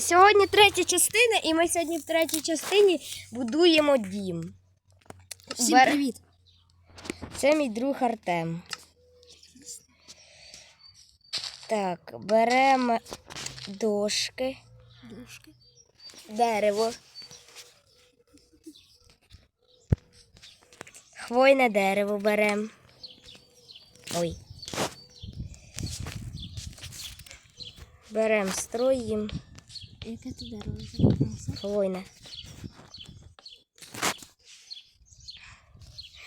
Сьогодні третя частина, і ми сьогодні в третій частині будуємо дім. Всім Бер- привіт! Це мій друг Артем. Так, беремо дошки, Дошки. дерево. Хвойне дерево беремо. Ой. Беремо строїм. Яке це дерево? А. Хвойне.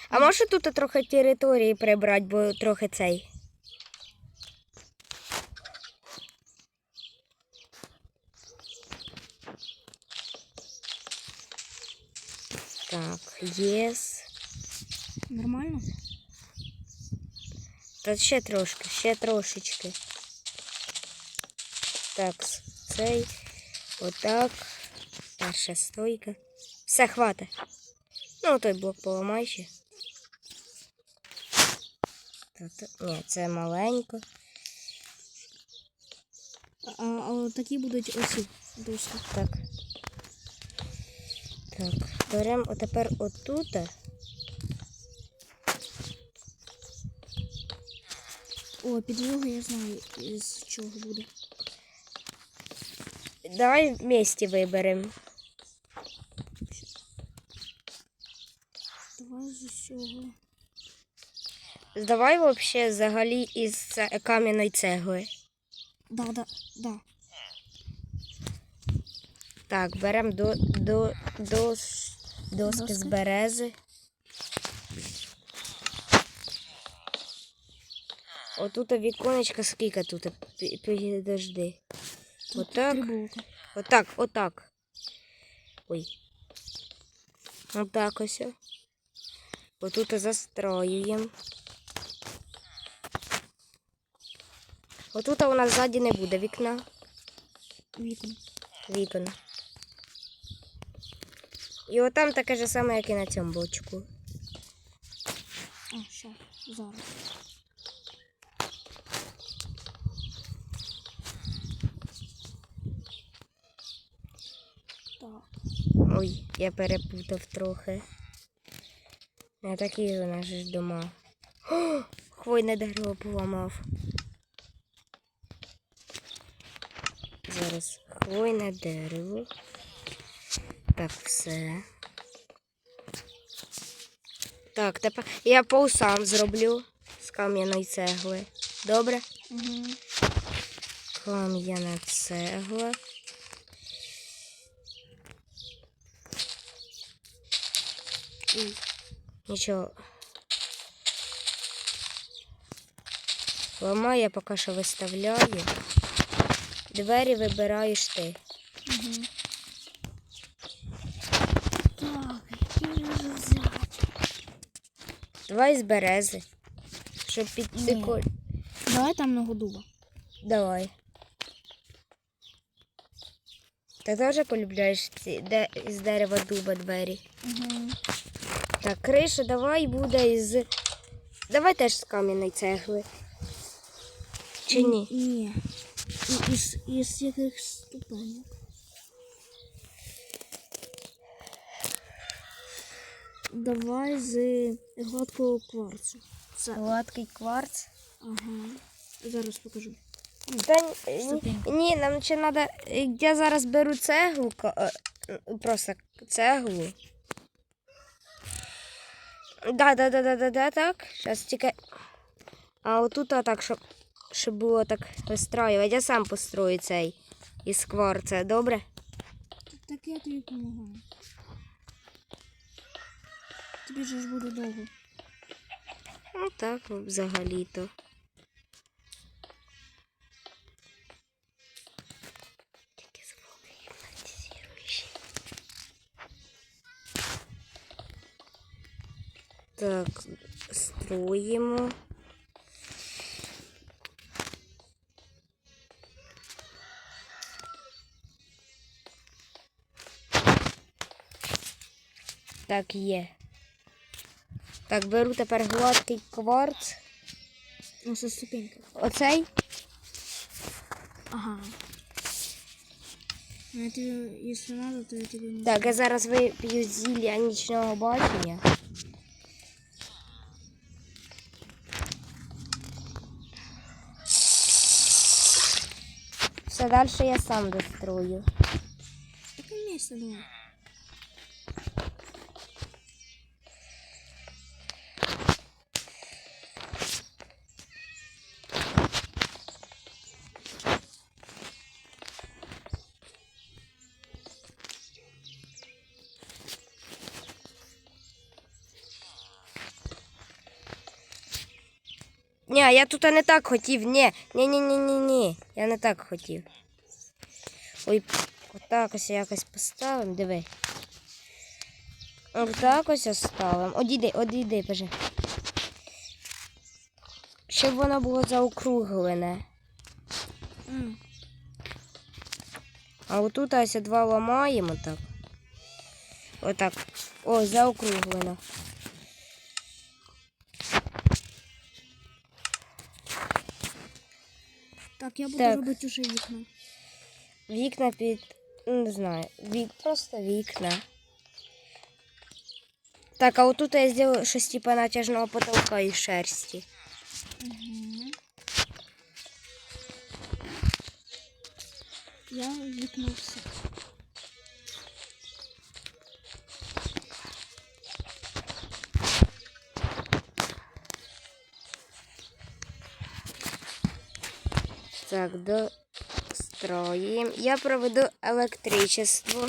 А може тут трохи території прибрати, бо трохи цей. Так, єс. Нормально? Та ще трошки, ще трошечки. Так, цей. Отак. Перша стойка. Все, хватить. Ну, той блок поламай ще. Ні, це маленько. А, а такі будуть оці дошки. Так. Так, беремо отепер отута. О, підлога я знаю, з чого буде. Давай вместе виберемо. Давай з усього. Давай взагалі взагалі із кам'яної цегли. Да, да, да. Так, беремо до, до, до, доски з берези. Отут віконечко, скільки тут? Пі- Підожди. Отак, отак, отак. Ой. Отак ось. Отут застроюємо. Отут у нас ззаді не буде вікна. Вікон. Вікон. І отам таке ж саме, як і на цьому бочку. А, ща, зараз. Так. Ой, я перепутав трохи. Не такі у нас ж дома. О, хвойне дерево поламав. Зараз хвойне дерево. Так, все. Так, тепер я пол сам зроблю з кам'яної цегли. Добре? Угу. Кам'яна цегла. Ой, Нічого. Ламаю я поки що виставляю. Двері вибираєш ти. угу. Так, які вже взяти? Давай з берези. Щоб Ні. декор. Давай там ногу дуба. Давай. Ти теж полюбляєш ці де, з дерева дуба двері. Угу. Так, криша давай буде із. Давай теж з кам'яної цегли. Чи ні? Ні. І, із, із яких ступенів? Давай з гладкого кварцу. Це. Гладкий кварц. Ага. Зараз покажу. Та ні- ні, нам ще треба. Я зараз беру цеглу, е, просто цеглу. Да, да, да, да, да, да, так. Зараз тільки. А отут так, щоб, щоб було так вистраювати. Я сам построю цей із кварца, добре? Так я тобі допомагаю. Тобі же ж буде довго. Ну так, взагалі-то. Так, строїмо. Так, є. Так, беру тепер гладкий кварц. Ну, це. Оцей. Ага. А это, если надо, то я тебе Так, я зараз вип'ю зілля нічного бачення. Все далі я сам дострою. Так вместе Ні, я тут не так хотів. Ні, ні, ні, ні, ні, ні. Я не так хотів. Ой, отак ось якось поставимо, диви. Отак ось оставимо. Одійди, одійди, боже. Щоб воно було заокруглене. А, А отут ось два ламаємо так. Отак. О, заокруглено. так, я буду Так. робити уже вікна. Вікна під. ну, Не знаю. Вік, просто вікна. Так, а отут я зроблю щось типа натяжного потолка із шерсті. Угу. Я вікно Так, достроїмо. Я проведу електричество.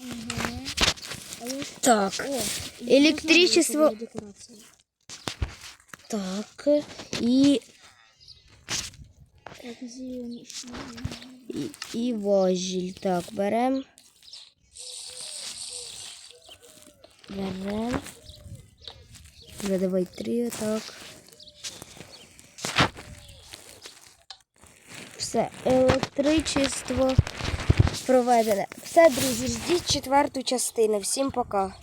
Угу. Так. О, Електричество. Так. І, і, і вожіль. Так, беремо. Беремо. Задавай три, так. Все, електричество проведене. Все, друзі, ждіть четверту частину. Всім пока.